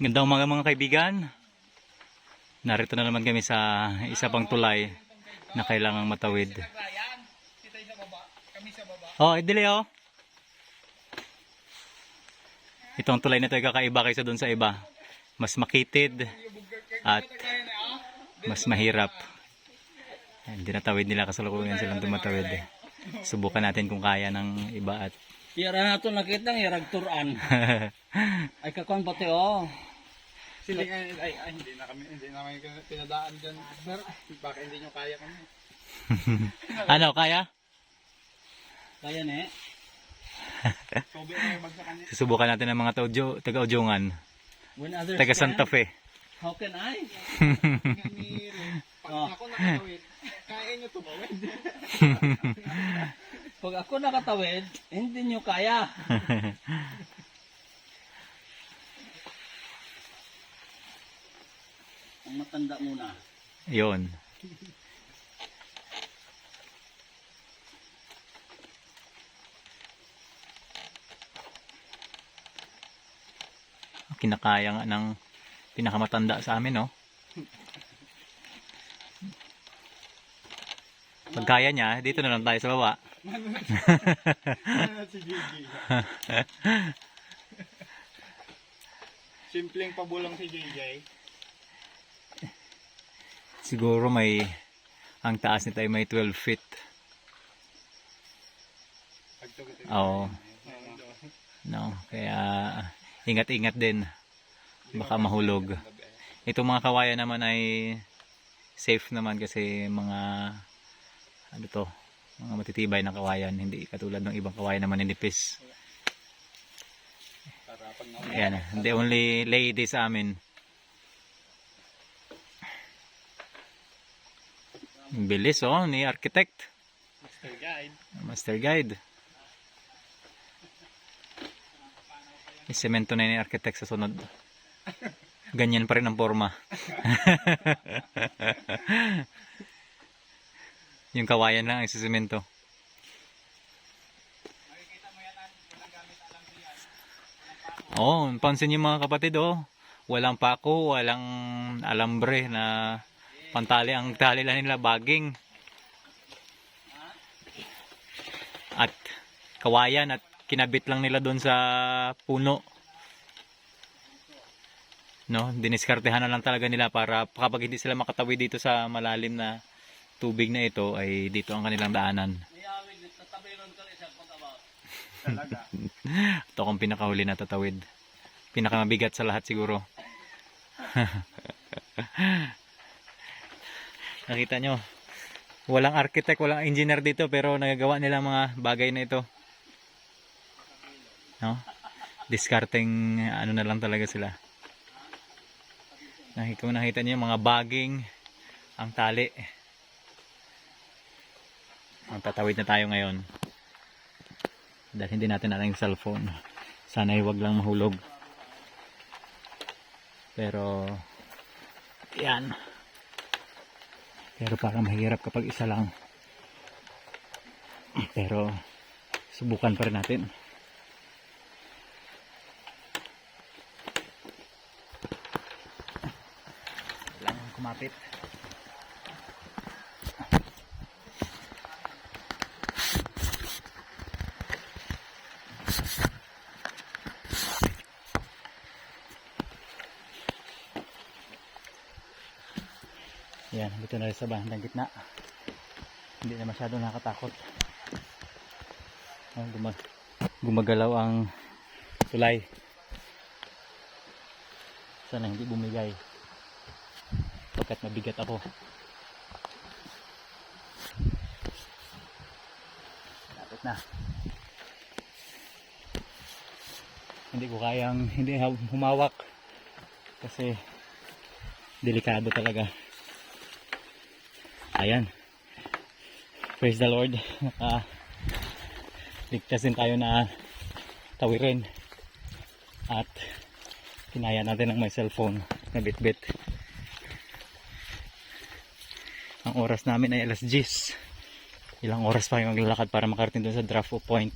Gandang umaga mga kaibigan. Narito na naman kami sa isa pang tulay na kailangang matawid. Oh, idili oh. Itong tulay na ito ay kakaiba kaysa doon sa iba. Mas makitid at mas mahirap. Hindi natawid nila kasalukuyan silang tumatawid. eh. Subukan natin kung kaya ng iba at Yara na ito nakita ng yarag turan. Ay kakon pati oh. Sili ay, ay, ay, hindi na kami, hindi na kami pinadaan dyan. Sir, baka hindi nyo kaya kami. ano, kaya? Kaya na niya. Susubukan natin ng mga taudyo, taga-Udyongan, taga Santa Fe. How can I? Pag ako nakatawid, kaya nyo tumawid. Pag ako nakatawid, hindi nyo kaya. Ang matanda muna. Yon. Kinakaya nga ng pinakamatanda sa amin, no? Pag kaya niya, dito na lang tayo sa baba. Simpleng pabulong si JJ. Siguro may, ang taas nito ay may 12 feet. Oo. No, kaya ingat-ingat din. Baka mahulog. Itong mga kawayan naman ay safe naman kasi mga ano to, mga matitibay na kawayan, hindi katulad ng ibang kawayan naman na Ayan, the only lady sa amin. Ang Bilis oh, ni architect, master guide. master guide. Isemento na ni architect sa sunod. Ganyan pa rin ang forma. yung kawayan lang ang sisemento. Oh, pansin niyo mga kapatid oh. Walang pako, walang alambre na pantali ang tali lang nila baging. At kawayan at kinabit lang nila doon sa puno. No, diniskartehan na lang talaga nila para kapag hindi sila makatawid dito sa malalim na tubig na ito ay dito ang kanilang daanan. Ito akong pinakahuli na tatawid. Pinakamabigat sa lahat siguro. Nakita nyo, walang architect, walang engineer dito pero nagagawa nila mga bagay na ito. No? Discarding ano na lang talaga sila. Nakita, kung nakita yung mga baging, ang tali. Ang tatawid na tayo ngayon dahil hindi natin yung cellphone sana ay wag lang mahulog pero yan pero parang mahirap kapag isa lang. Pero subukan pa rin natin. Lang kumapit Yan, dito na rin sa bandang gitna. Hindi na masyado nakatakot. Oh, gumag gumagalaw ang tulay. Sana hindi bumigay. Pagkat mabigat ako. Lapit na. Hindi ko kayang hindi humawak kasi delikado talaga. Ayan. Praise the Lord. Naka ligtas din tayo na tawirin. At kinaya natin ang my cellphone na bitbit. Ang oras namin ay alas 10. Ilang oras pa yung maglalakad para makarating doon sa draft point.